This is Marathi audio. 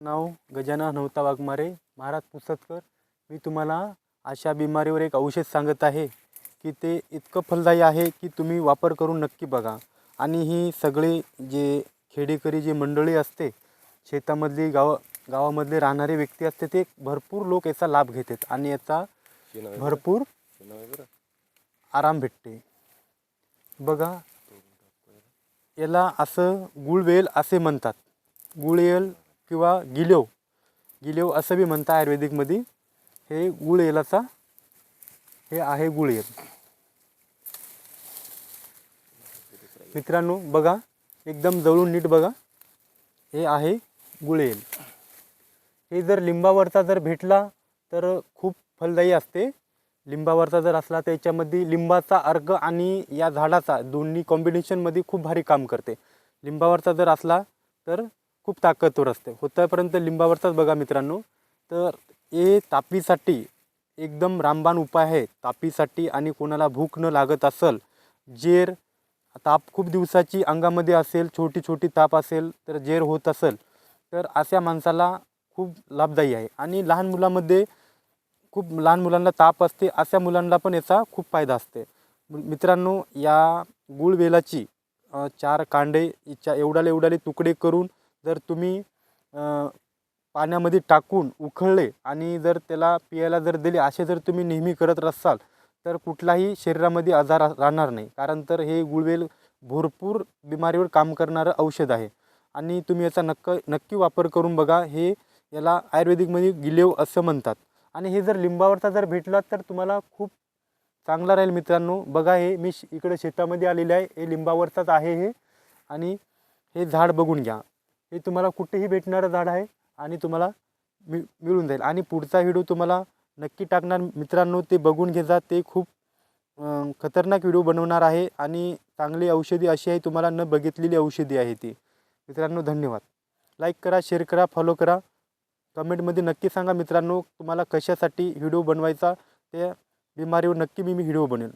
नाव गजानन नवता वाघमारे. महाराज पुसतकर मी तुम्हाला अशा बिमारीवर एक औषध सांगत आहे की ते इतकं फलदायी आहे की तुम्ही वापर करून नक्की बघा. आणि ही सगळे जे खेडेकरी जे मंडळी असते शेतामधली गाव गावामधले राहणारे व्यक्ती असते ते भरपूर लोक याचा लाभ घेतात आणि याचा भरपूर आराम भेटते. बघा याला असं गुळवेल असे म्हणतात. गुळवेल किंवा गिलेव. गिलेव असं बी म्हणता आयुर्वेदिकमध्ये. हे गुळ एलाचा हे आहे गुळवेल मित्रांनो बघा एकदम जवळून नीट बघा. हे आहे गुळवेल हे जर लिंबावरचा जर भेटला तर खूप फलदायी असते. लिंबावरचा जर असला तर याच्यामध्ये लिंबाचा अर्क आणि या झाडाचा दोन्ही कॉम्बिनेशनमध्ये खूप भारी काम करते. लिंबावरचा जर असला तर खूप ताकदवर असते. होतापर्यंत लिंबावरचाच बघा मित्रांनो. तर हे तापीसाठी एकदम रामबाण उपाय आहे. तापीसाठी आणि कोणाला भूक न लागत असेल जेर ताप खूप दिवसाची अंगामध्ये असेल छोटी छोटी ताप असेल तर जेर होत असेल तर अशा माणसाला खूप लाभदायी आहे. आणि लहान मुलामध्ये खूप लहान मुलांना ताप असते अशा मुलांना पण याचा खूप फायदा असते. मित्रांनो या गुळवेलाची चार कांडे इच्छा एवढाले एवढाले तुकडे करून जर तुम्ही पाण्यामध्ये टाकून उखळले आणि जर त्याला पियायला जर दिले असे जर तुम्ही नेहमी करत असाल तर कुठलाही शरीरामध्ये आजार राहणार नाही. कारण तर हे गुळवेल भरपूर बिमारीवर काम करणारं औषध आहे. आणि तुम्ही याचा नक्क नक्की वापर करून बघा हे याला आयुर्वेदिकमध्ये गिलेव असं म्हणतात. आणि हे जर लिंबावरचा जर भेटला तर तुम्हाला खूप चांगला राहील मित्रांनो. बघा हे मी श- इकडे शेतामध्ये आलेले आहे. हे लिंबावरचाच आहे हे. आणि हे झाड बघून घ्या. हे तुम्हाला कुठेही भेटणारं झाड आहे आणि तुम्हाला मि मिळून जाईल. आणि पुढचा व्हिडिओ तुम्हाला नक्की टाकणार मित्रांनो ते बघून घेजा. ते खूप खतरनाक व्हिडिओ बनवणार आहे आणि चांगली औषधी अशी आहे तुम्हाला न बघितलेली औषधी आहे ती. मित्रांनो धन्यवाद. लाईक करा शेअर करा फॉलो करा. कमेंटमध्ये नक्की सांगा मित्रांनो तुम्हाला कशासाठी व्हिडिओ बनवायचा त्या बिमारीवर नक्की मी मी व्हिडिओ बनवेन